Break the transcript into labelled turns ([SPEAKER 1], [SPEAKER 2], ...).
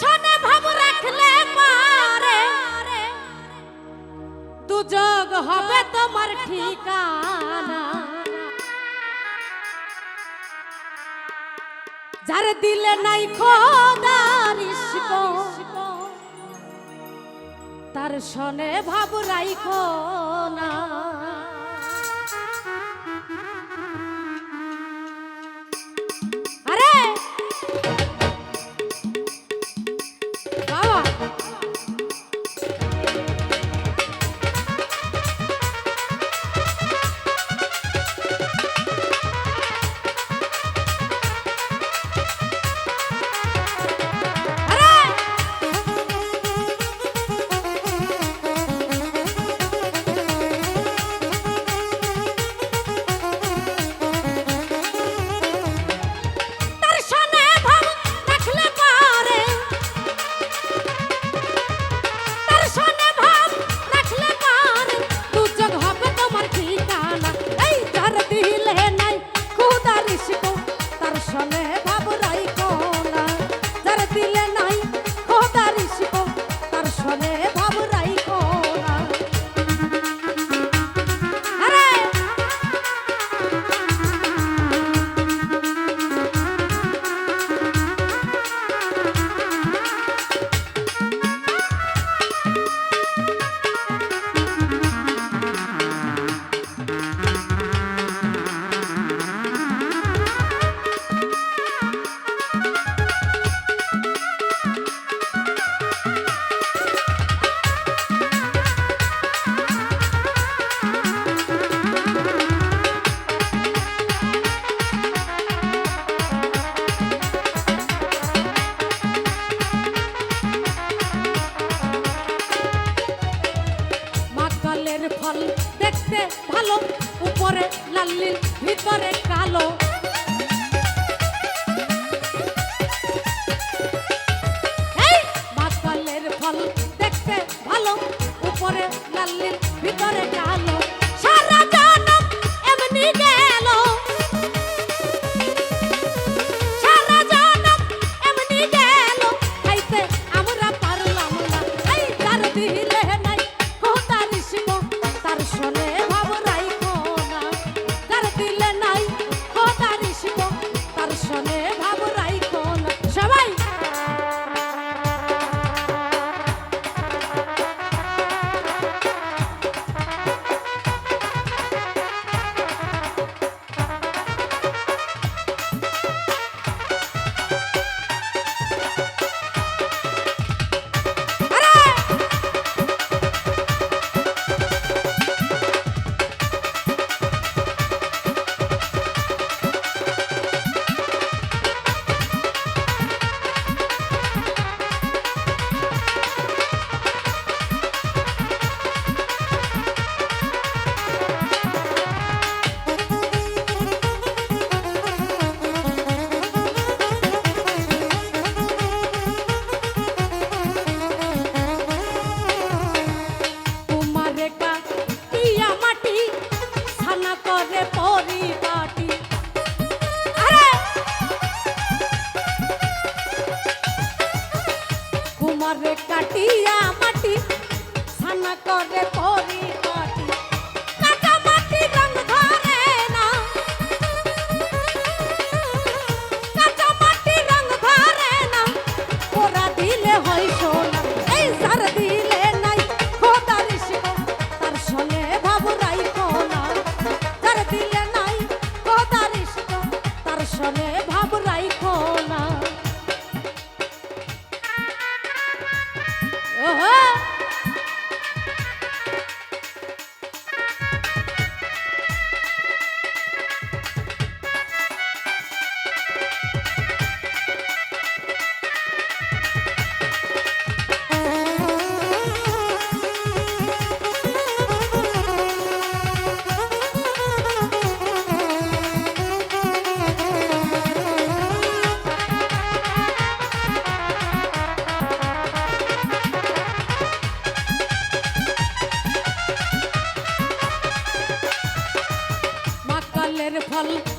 [SPEAKER 1] পিছনে ভাব রাখলে পারে। দুযোগ হবে তোমার ঠিকানা। যার দিলে নাই খোদার তার সনে ভাব রাইখো না। சொல்லில் บ่ไรคอ কাল